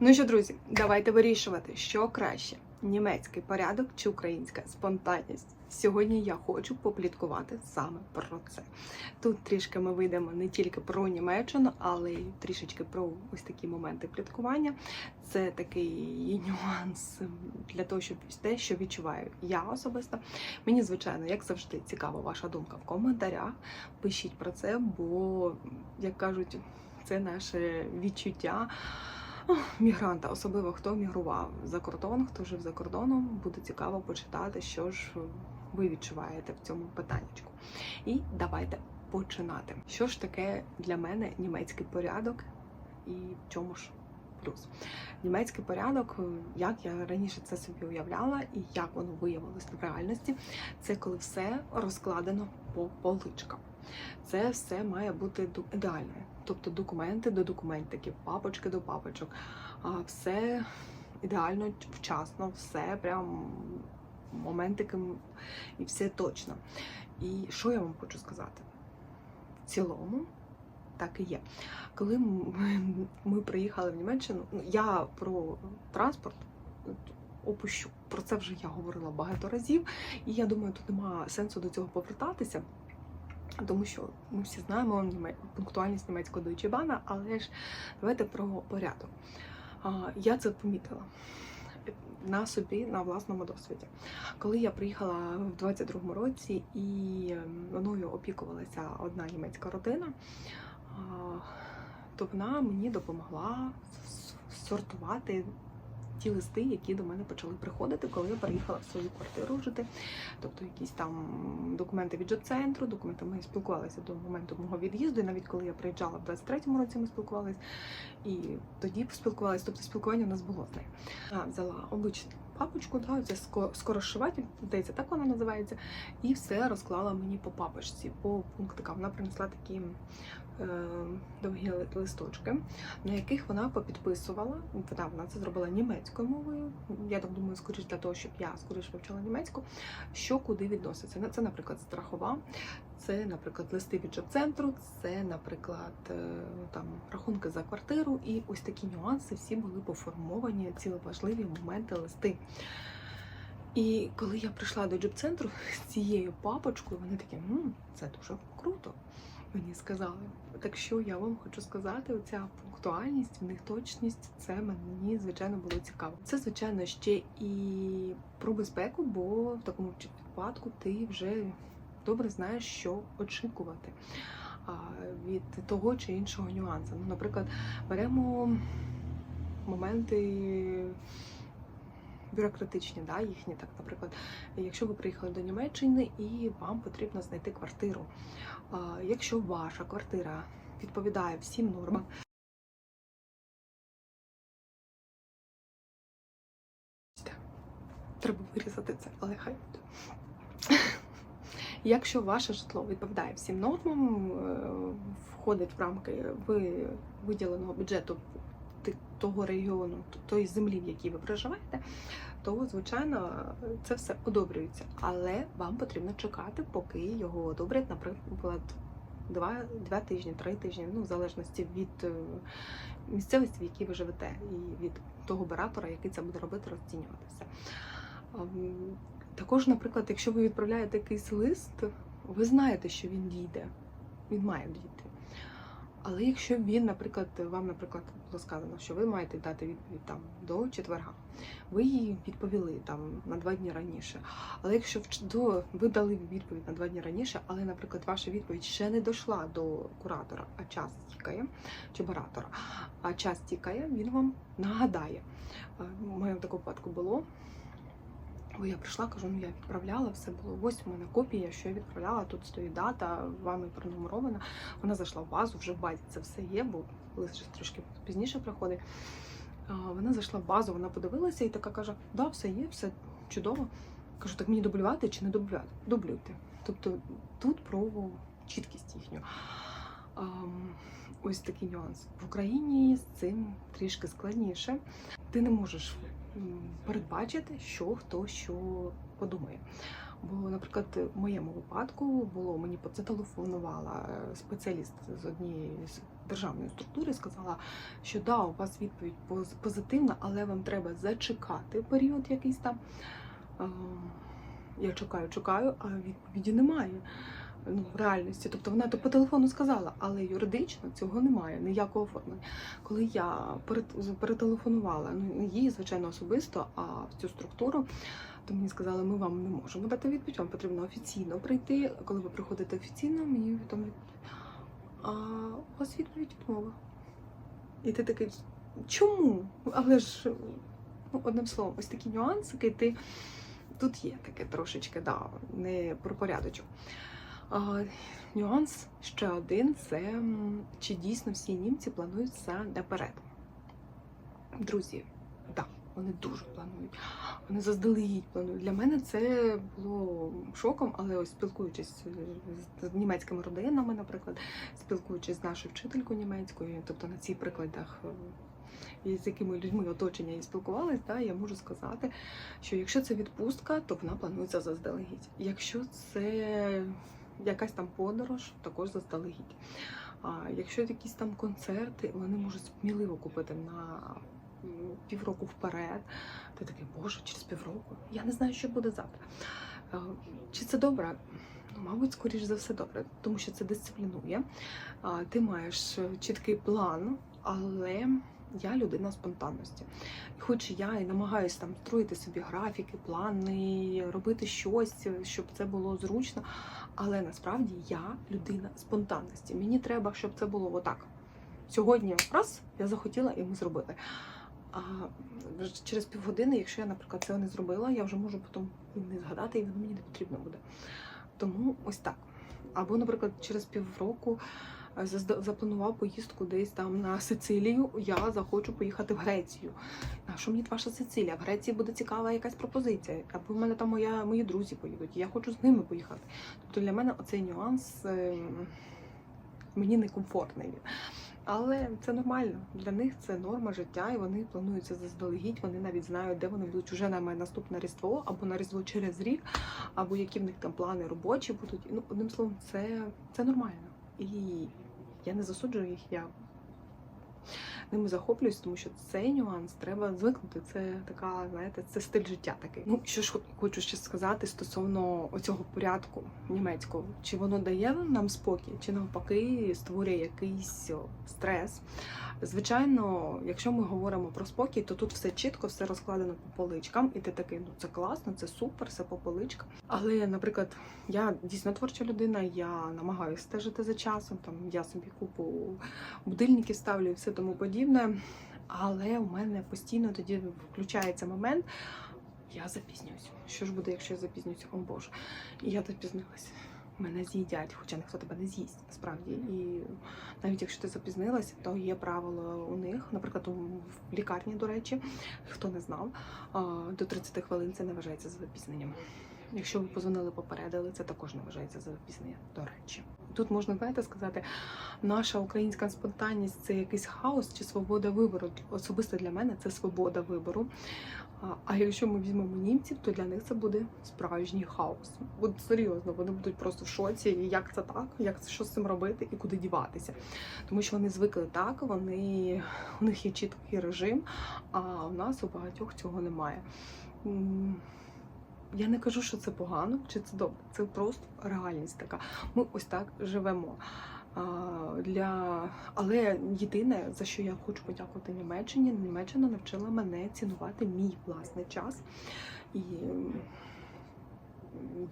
Ну що, друзі, давайте вирішувати, що краще: німецький порядок чи українська спонтанність. Сьогодні я хочу попліткувати саме про це. Тут трішки ми вийдемо не тільки про Німеччину, але й трішечки про ось такі моменти пліткування. Це такий нюанс для того, щоб те, що відчуваю я особисто. Мені, звичайно, як завжди, цікава ваша думка в коментарях. Пишіть про це, бо, як кажуть, це наше відчуття мігранта, особливо хто мігрував за кордон, хто жив за кордоном, буде цікаво почитати, що ж ви відчуваєте в цьому питаннячку. І давайте починати. Що ж таке для мене німецький порядок і в чому ж плюс? Німецький порядок, як я раніше це собі уявляла, і як воно виявилось в реальності, це коли все розкладено по поличкам. Це все має бути ідеально. Тобто документи до документиків, папочки до папочок, а все ідеально, вчасно, все прям моментики і все точно. І що я вам хочу сказати? В цілому так і є. Коли ми приїхали в Німеччину, ну, я про транспорт опущу. Про це вже я говорила багато разів, і я думаю, тут немає сенсу до цього повертатися. Тому що ми всі знаємо пунктуальність німецького Bahn, але ж давайте про порядок. Я це помітила на собі, на власному досвіді. Коли я приїхала в 22-му році і ем, мною опікувалася одна німецька родина, то вона мені допомогла сортувати ті листи, які до мене почали приходити, коли я переїхала в свою квартиру жити. Тобто якісь там документи від джоб-центру, документи ми спілкувалися до моменту мого від'їзду. І навіть коли я приїжджала в 23-му році, ми спілкувалися. І тоді спілкувалися, тобто спілкування у нас було з нею. Я взяла обичну папочку, да, це скорошиватель, здається, так вона називається, і все розклала мені по папочці, по пунктикам. Вона принесла такі довгі листочки, на яких вона попідписувала. Вона, вона це зробила німецькою мовою. Я так думаю, скоріш для того, щоб я скоріш вивчила німецьку, що куди відноситься. Це, наприклад, страхова. Це, наприклад, листи від джоб-центру, це, наприклад, е, там рахунки за квартиру, і ось такі нюанси всі були поформовані, ці важливі моменти листи. І коли я прийшла до джоб-центру з цією папочкою, вони такі, «М, це дуже круто. Мені сказали. Так що я вам хочу сказати, оця пунктуальність, в них точність, це мені звичайно було цікаво. Це звичайно ще і про безпеку, бо в такому випадку ти вже добре знаєш, що очікувати від того чи іншого нюансу. Ну, наприклад, беремо моменти. Бюрократичні, да, їхні, так, наприклад, якщо ви приїхали до Німеччини і вам потрібно знайти квартиру. Якщо ваша квартира відповідає всім нормам, треба вирізати це, але хай буде. Якщо ваше житло відповідає всім нормам, е, входить в рамки виділеного бюджету того регіону, тої землі, в якій ви проживаєте, то звичайно це все одобрюється. Але вам потрібно чекати, поки його одобрять, наприклад, два, два тижні, три тижні, ну в залежності від е, місцевості, в якій ви живете, і від того оператора, який це буде робити, розцінюватися. Також, наприклад, якщо ви відправляєте якийсь лист, ви знаєте, що він дійде, він має дійти. Але якщо він, наприклад, вам, наприклад, було сказано, що ви маєте дати відповідь там до четверга, ви їй відповіли там на два дні раніше. Але якщо в до ви дали відповідь на два дні раніше, але, наприклад, ваша відповідь ще не дійшла до куратора, а час тікає, чи баратора, а час тікає, він вам нагадає. Е, У мене такому випадку було. Бо я прийшла, кажу, ну я відправляла, все було. Ось у мене копія, що я відправляла. Тут стоїть дата, вами пронумерована. Вона зайшла в базу, вже в базі це все є, бо вже трошки пізніше приходить. Вона зайшла в базу, вона подивилася і така каже: да, все є, все чудово. Кажу, так мені дублювати чи не дублювати? Дублюйте. Тобто тут про чіткість їхню. Ось такий нюанс. В Україні з цим трішки складніше. Ти не можеш передбачити, що хто що подумає. Бо, наприклад, в моєму випадку було мені зателефонувала спеціаліст з однієї з державної структури сказала, що да, у вас відповідь поз- позитивна, але вам треба зачекати період якийсь там. Е, Я чекаю, чекаю, а відповіді немає. Ну, реальності. Тобто вона то по телефону сказала, але юридично цього немає, ніякого оформлення. Коли я перетелефонувала, ну їй, звичайно, особисто, а в цю структуру, то мені сказали, ми вам не можемо дати відповідь, вам потрібно офіційно прийти. Коли ви приходите офіційно, мені відповідь. А у вас відповідь відмова. І ти такий, чому? Але ж, ну, одним словом, ось такі нюансики, ти тут є таке трошечки, да, не про порядочок. А, нюанс ще один це чи дійсно всі німці планують все наперед. Друзі, так, вони дуже планують. Вони заздалегідь планують. Для мене це було шоком, але ось спілкуючись з- з німецькими родинами, наприклад, спілкуючись з нашою вчителькою німецькою, тобто на цих прикладах. е, і з якими людьми оточення і спілкувалась, да, я можу сказати, що якщо це відпустка, то вона планується заздалегідь. Якщо це якась там подорож, також заздалегідь. А якщо якісь там концерти, вони можуть сміливо купити на півроку вперед. Ти такий, боже, через півроку. Я не знаю, що буде завтра. Е, Чи це добре? Ну, мабуть, скоріш за все добре, тому що це дисциплінує. Ти маєш е, чіткий план, але я людина спонтанності. Хоч я і намагаюся там строїти собі графіки, плани, робити щось, щоб це було зручно. Але насправді я людина спонтанності. Мені треба, щоб це було отак. Сьогодні раз я захотіла, і ми зробили. А через півгодини, якщо я, наприклад, цього не зробила, я вже можу потім не згадати, і воно мені не потрібно буде. Тому ось так. Або, наприклад, через півроку запланував поїздку десь там на Сицилію, я захочу поїхати в Грецію. А що мені ваша Сицилія? В Греції буде цікава якась пропозиція. Або в мене там моя, мої друзі поїдуть, я хочу з ними поїхати. Тобто для мене оцей нюанс ем, мені некомфортний. Але це нормально. Для них це норма життя, і вони плануються заздалегідь. Вони навіть знають, де вони будуть вже на моє наступне різдво, або на різдво через рік, або які в них там плани робочі будуть. Ну, одним словом, це, це нормально. І я не засуджую їх. Я ними захоплююсь, тому що цей нюанс треба звикнути. Це така, знаєте, це стиль життя такий. Ну що ж хочу ще сказати стосовно оцього порядку німецького, чи воно дає нам спокій, чи навпаки створює якийсь стрес. Звичайно, якщо ми говоримо про спокій, то тут все чітко, все розкладено по поличкам, і ти такий, ну це класно, це супер, все по поличкам. Але, наприклад, я дійсно творча людина, я намагаюся стежити за часом. Там я собі купу будильників ставлю і все тому подібне. Але у мене постійно тоді включається момент. Я запізнююсь. Що ж буде, якщо я запізнююся? О Боже. І я запізнилась. Мене з'їдять, хоча ніхто тебе не з'їсть насправді. І навіть якщо ти запізнилася, то є правило у них, наприклад, у в лікарні, до речі, хто не знав, до 30 хвилин це не вважається за запізненням. Якщо ви позвонили, попередили, це також не вважається за запізнення, до речі. Тут можна знаєте сказати, наша українська спонтанність це якийсь хаос чи свобода вибору. Особисто для мене це свобода вибору. А- якщо ми візьмемо німців, то для них це буде справжній хаос. От серйозно, вони будуть просто в шоці, як це так, як це що з цим робити і куди діватися. Тому що вони звикли так, вони у них є чіткий режим, а у нас у багатьох цього немає. Я не кажу, що це погано чи це добре. Це просто реальність така. Ми ось так живемо. Для... Але єдине, за що я хочу подякувати Німеччині, Німеччина навчила мене цінувати мій власний час. І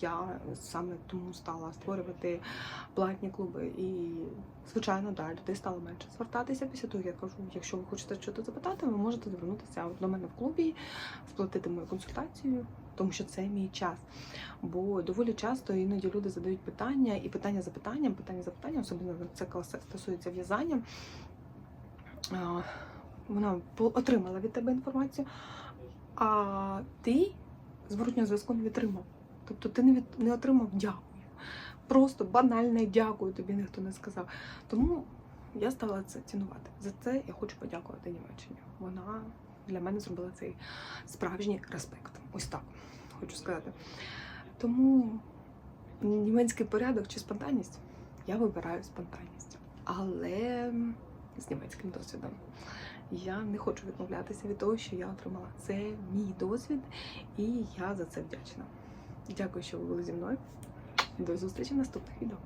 я саме тому стала створювати платні клуби. І, звичайно, да, людей стало менше звертатися після того. Я кажу, якщо ви хочете щось запитати, ви можете звернутися до мене в клубі, сплатити мою консультацію, тому що це мій час. Бо доволі часто іноді люди задають питання, і питання за питанням, питання за питанням, особливо це стосується в'язання. Вона отримала від тебе інформацію, а ти зворотнього зв'язку не отримав. Тобто ти не, від, не отримав дякую. Просто банальне дякую тобі ніхто не сказав. Тому я стала це цінувати. За це я хочу подякувати Німеччині. Вона для мене зробила цей справжній респект. Ось так хочу сказати. Тому німецький порядок чи спонтанність я вибираю спонтанність. Але з німецьким досвідом. Я не хочу відмовлятися від того, що я отримала. Це мій досвід, і я за це вдячна. Дякую, що ви були зі мною. До зустрічі в наступних відео.